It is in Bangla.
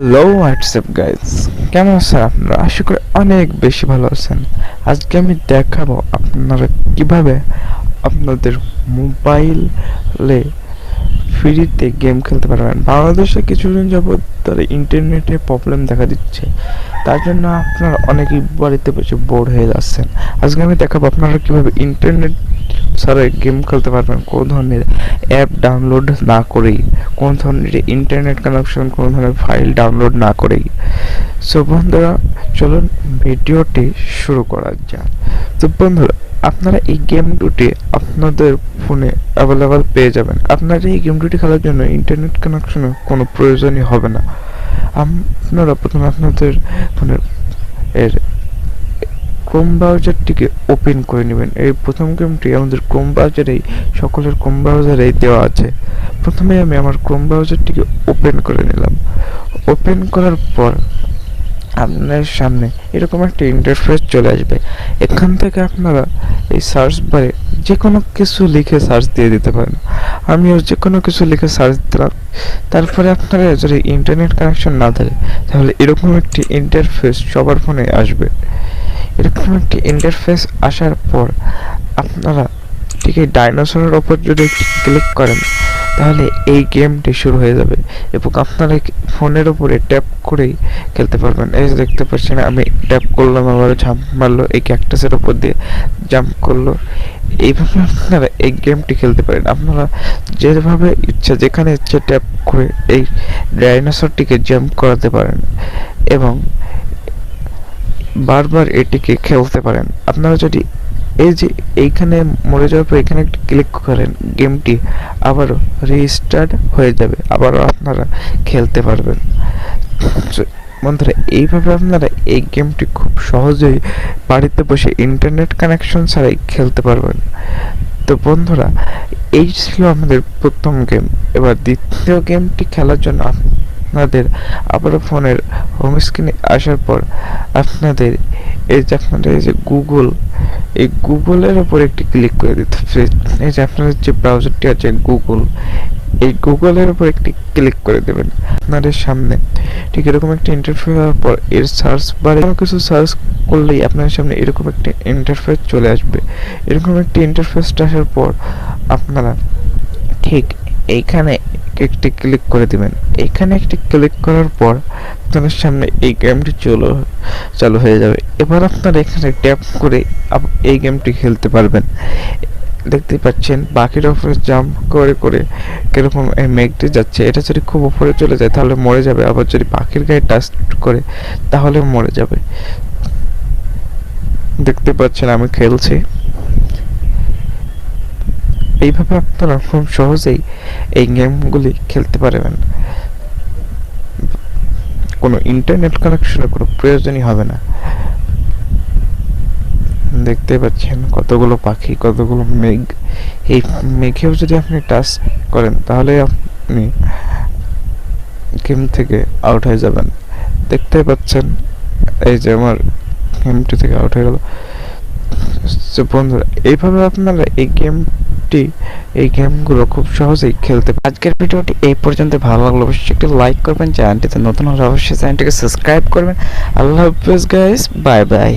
হ্যালো হোয়াটসঅ্যাপ গাইজ কেমন আছেন আপনারা? আশা করি অনেক বেশি ভালো আছেন। আজকে আমি দেখাবো আপনারা কীভাবে আপনাদের মোবাইলে ফ্রিতে গেম খেলতে পারবেন বাংলাদেশে কিছুদিন যাবৎ তার ইন্টারনেটে প্রবলেম দেখা দিচ্ছে। তার জন্য আপনারা অনেকেই বাড়িতে বসে বোর হয়ে যাচ্ছেন। আজকে আমি দেখাবো আপনারা কীভাবে ইন্টারনেট ছাড়া গেম খেলতে পারবেন, কোন ধরনের অ্যাপ ডাউনলোড না করেই, কোন ধরনের ইন্টারনেট কানেকশন কোন ধরনের ফাইল ডাউনলোড না করেই। সো বন্ধুরা, চলুন ভিডিওটি শুরু করা যাক। তো বন্ধুরা আপনারা এই গেম দুটি আপনাদের ফোনে অ্যাভেলেবেল পেয়ে যাবেন। আপনারা এই গেম দুটি খেলার জন্য ইন্টারনেট কানেকশনের কোনো প্রয়োজনই হবে না। আপনারা প্রথমে আপনাদের ফোনের এর ক্রোম ব্রাউজারটিকে ওপেন করে নেবেন। এই প্রথম গেমটি আমাদের ক্রোম ব্রাউজারেই সকলের ক্রোম ব্রাউজারেই দেওয়া আছে। প্রথমে আমি আমার ক্রোম ব্রাউজারটিকে ওপেন করে নিলাম। ওপেন করার পর আপনার সামনে এরকম একটা ইন্টারফেস চলে আসবে। এখান থেকে আপনারা এই সার্চ বারে যে কোনো কিছু লিখে সার্চ দিয়ে দিতে পারেন। আমিও যে কোনো কিছু লিখে সার্চ দিলাম, তারপরে আপনারা যদি ইন্টারনেট কানেকশন না থাকে, তাহলে এরকম একটি ইন্টারফেস সবার ফোনে আসবে। এরকম একটি ইন্টারফেস আসার পর আপনারা ঠিক এই ডাইনোসরের ওপর যদি ক্লিক করেন তাহলে এই গেমটি শুরু হয়ে যাবে এবং আপনারা ফোনের উপরে ট্যাপ করেই খেলতে পারবেন। এই যে দেখতে পাচ্ছেন, আমি ট্যাপ করলাম, আবার ঝাম্প মারলো, এই ক্যাকটাসের উপর দিয়ে জাম্প করল। এইভাবে আপনারা এই গেমটি খেলতে পারেন। আপনারা যেভাবে ইচ্ছা, যেখানে ইচ্ছে ট্যাপ করে এই ডাইনোসরটিকে জাম্প করাতে পারেন এবং বারবার এটিকে খেলতে পারেন। আপনারা যদি এই যে এইখানে মরে যাওয়ার পর এখানে ক্লিক করেন গেমটি আবারও রিস্টার্ট হয়ে যাবে, আবারও আপনারা খেলতে পারবেন। বন্ধুরা, এইভাবে আপনারা এই গেমটি খুব সহজেই বাড়িতে বসে ইন্টারনেট কানেকশন ছাড়াই খেলতে পারবেন। তো বন্ধুরা, এই ছিল আমাদের প্রথম গেম এবার দ্বিতীয় গেমটি খেলার জন্য আপনাদের আবারও ফোনের হোম স্ক্রিনে আসার পর আপনাদের এই যে আপনাদের এই যে গুগল এই গুগলের ওপর একটি ক্লিক করে দিতে হবে। এই যে আপনাদের যে ব্রাউজারটি আছে গুগল এই গুগলের উপর একটি ক্লিক করে দেবেন। আপনাদের সামনে ঠিক এরকম একটা ইন্টারফেস হওয়ার পর এর সার্চ বারে কোনো কিছু সার্চ করলেই আপনার সামনে এরকম একটি ইন্টারফেস চলে আসবে। এরকম একটি ইন্টারফেস আসার পর আপনারা ঠিক এইখানে একটি ক্লিক করে দিবেন। এইখানে একটি ক্লিক করার পর আপনার সামনে এই গেমটি চলো, চালু হয়ে যাবে। এবার আপনারা এখানে ট্যাপ করে এই গেমটি খেলতে পারবেন। দেখতে পাচ্ছেন, বাকির উপরে জাম্প করে করে কীরকম এই মেঘটি যাচ্ছে। এটা যদি খুব উপরে চলে যায়, তাহলে মরে যাবে। আবার যদি পাখির গায়ে টাচ করে, তাহলে মরে যাবে। দেখতে পাচ্ছেন, আমি খেলছি। এইভাবে আপনারা খুব সহজেই এই গেমগুলি খেলতে পারবেন। কোনো ইন্টারনেট কানেকশনের কোনো প্রয়োজনই হবে না। দেখতে পাচ্ছেন কতগুলো পাখি, কতগুলো মেঘ। এই মেঘেও যদি আপনি টাচ করেন, তাহলে আপনি গেম থেকে আউট হয়ে যাবেন। দেখতে পাচ্ছেন, এই যে আমার গেমটি থেকে আউট হয়ে গেল। বন্ধুরা, এইভাবে আপনারা এই গেমটি এই গেমগুলো খুব সহজেই খেলতে। আজকের ভিডিওটি এই পর্যন্ত ভালো লাগল অবশ্যই একটি লাইক করবেন, চ্যানেলটিতে নতুন হলে অবশ্যই চ্যানেলটিকে সাবস্ক্রাইব করবেন। আল্লাহ হাফেজ গাইস বাই বাই